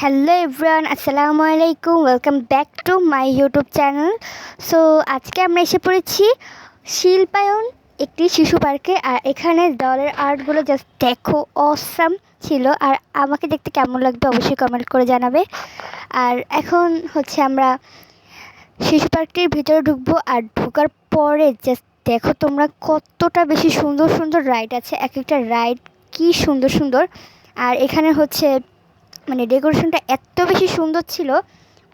Hello everyone আসসালামু আলাইকুম welcome back to my YouTube channel so আজকে আমরা এসে পড়েছি শিল্পায়ন একটি শিশু পার্কে। আর এখানে দলের আর্টগুলো জাস্ট দেখো অসাম ছিল। আর আমাকে দেখতে কেমন লাগবে অবশ্যই কমেন্ট করে জানাবে। আর এখন হচ্ছে আমরা শিশু পার্কটির ভিতরে ঢুকবো। আর ঢোকার পরে জাস্ট দেখো তোমরা কতটা বেশি সুন্দর সুন্দর রাইড আছে। এক একটা রাইড কি সুন্দর সুন্দর। আর এখানে হচ্ছে মানে ডেকোরেশনটা এত বেশি সুন্দর ছিল,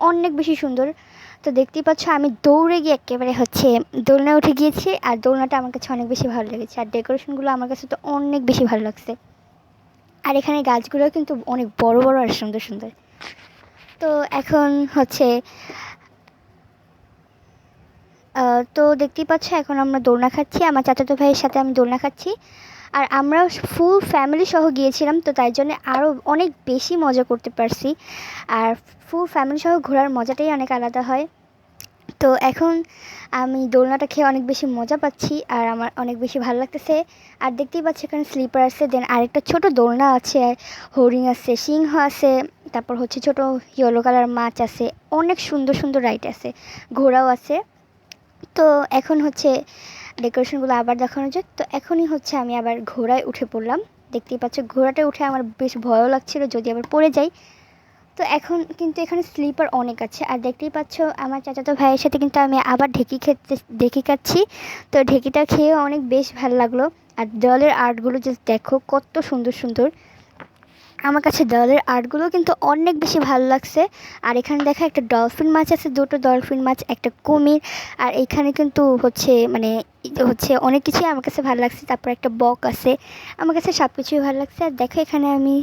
অনেক বেশি সুন্দর। তো দেখতেই পাচ্ছ আমি দৌড়ে গিয়ে একেবারে হচ্ছে দোলনা উঠে গিয়েছি, আর দোলনাটা আমার কাছে অনেক বেশি ভালো লেগেছে, আর ডেকোরেশনগুলো আমার কাছে তো অনেক বেশি ভালো লাগছে। আর এখানে গাছগুলো কিন্তু অনেক বড় বড় আর সুন্দর সুন্দর। তো এখন হচ্ছে তো দেখতেই পাচ্ছ, এখন আমরা দোলনা খাচ্ছি। আমার চাচাতো ভাইয়ের সাথে আমি দোলনা খাচ্ছি। আর আমরা ফুল ফ্যামিলি সহ গিয়েছিলাম, তো তাই জন্য আরও অনেক বেশি মজা করতে পারছি। আর ফুল ফ্যামিলি সহ ঘোরার মজাটাই অনেক আলাদা হয়। তো এখন আমি দোলনাটা খেয়ে অনেক বেশি মজা পাচ্ছি, আর আমার অনেক বেশি ভালো লাগতেছে। আর দেখতেই পাচ্ছি, এখানে স্লিপার আছে দেন আরেকটা ছোট দোলনা আছে, হরিণ আছে, সিংহ আছে, তারপর হচ্ছে ছোট ইয়েলো কালার মাছ আছে, অনেক সুন্দর সুন্দর রাইড আছে, ঘোড়াও আছে। তো এখন হচ্ছে ডেকোরেশনগুলো আবার দেখানো যাক। তো এখনই হচ্ছে আমি আবার ঘোড়ায় উঠে পড়লাম। দেখতেই পাচ্ছ ঘোড়াটা উঠে আমার বেশ ভয়ও লাগছিল যদি আবার পড়ে যাই। তো এখন কিন্তু এখানে স্লিপার অনেক আছে। আর দেখতেই পাচ্ছ, আমার চাচাতো ভাইয়ের সাথে কিন্তু আমি আবার ঢেকি খেতে, ঢেকি খাচ্ছি। তো ঢেকিটা খেয়েও অনেক বেশ ভালো লাগল। আর জলের আর্টগুলো জাস্ট দেখো, কত সুন্দর সুন্দর। আমার কাছে দেওয়ালের আর্টগুলো কিন্তু অনেক বেশি ভালো লাগছে। আর এখানে দেখা একটা ডলফিন মাছ আছে, দুটো ডলফিন মাছ, একটা কুমির, আর এখানে কিন্তু হচ্ছে মানে হচ্ছে অনেক কিছুই আমার কাছে ভালো লাগছে। তারপর একটা বক আছে, আমার কাছে সব কিছুই ভালো লাগছে। আর দেখো এখানে আমি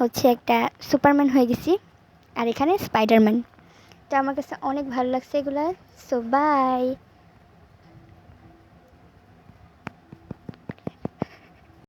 হচ্ছে একটা সুপারম্যান হয়ে গেছি, আর এখানে স্পাইডারম্যান। তো আমার কাছে অনেক ভালো লাগছে এগুলো। So by